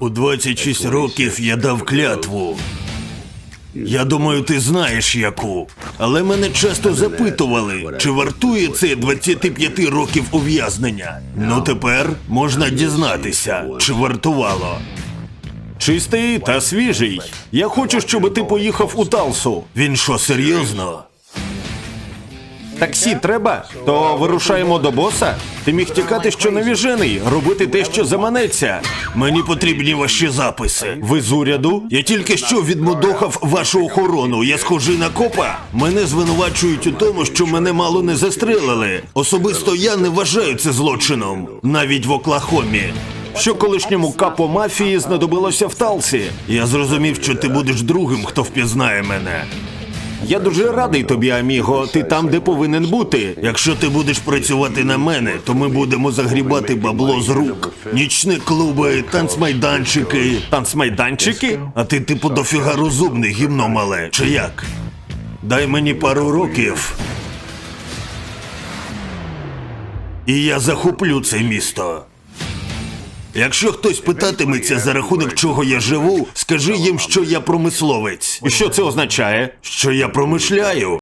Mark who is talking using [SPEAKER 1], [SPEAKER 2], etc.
[SPEAKER 1] У 26 років я дав клятву. Я думаю, ти знаєш яку. Але мене часто запитували, чи вартує це 25 років ув'язнення. Ну тепер можна дізнатися, чи вартувало.
[SPEAKER 2] Чистий та свіжий. Я хочу, щоб ти поїхав у Талсу.
[SPEAKER 1] Він що, серйозно?
[SPEAKER 2] Таксі треба? То вирушаємо до боса? Ти міг тікати, що навіжений, робити те, що заманеться.
[SPEAKER 1] Мені потрібні ваші записи.
[SPEAKER 2] Ви з уряду?
[SPEAKER 1] Я тільки що відмудохав вашу охорону. Я схожий на копа. Мене звинувачують у тому, що мене мало не застрелили. Особисто я не вважаю це злочином, навіть в Оклахомі.
[SPEAKER 2] Що колишньому капо мафії знадобилося в Талсі?
[SPEAKER 1] Я зрозумів, що ти будеш другим, хто впізнає мене.
[SPEAKER 2] Я дуже радий тобі, Аміго. Ти там, де повинен бути.
[SPEAKER 1] Якщо ти будеш працювати на мене, то ми будемо загрібати бабло з рук. Нічні клуби, танцмайданчики.
[SPEAKER 2] Танцмайданчики?
[SPEAKER 1] А ти типу дофіга розумний, гімно мале, чи як? Дай мені пару років. І я захоплю це місто. Якщо хтось питатиметься, за рахунок чого я живу, скажи їм, що я промисловець,
[SPEAKER 2] І що це означає?
[SPEAKER 1] що я промишляю.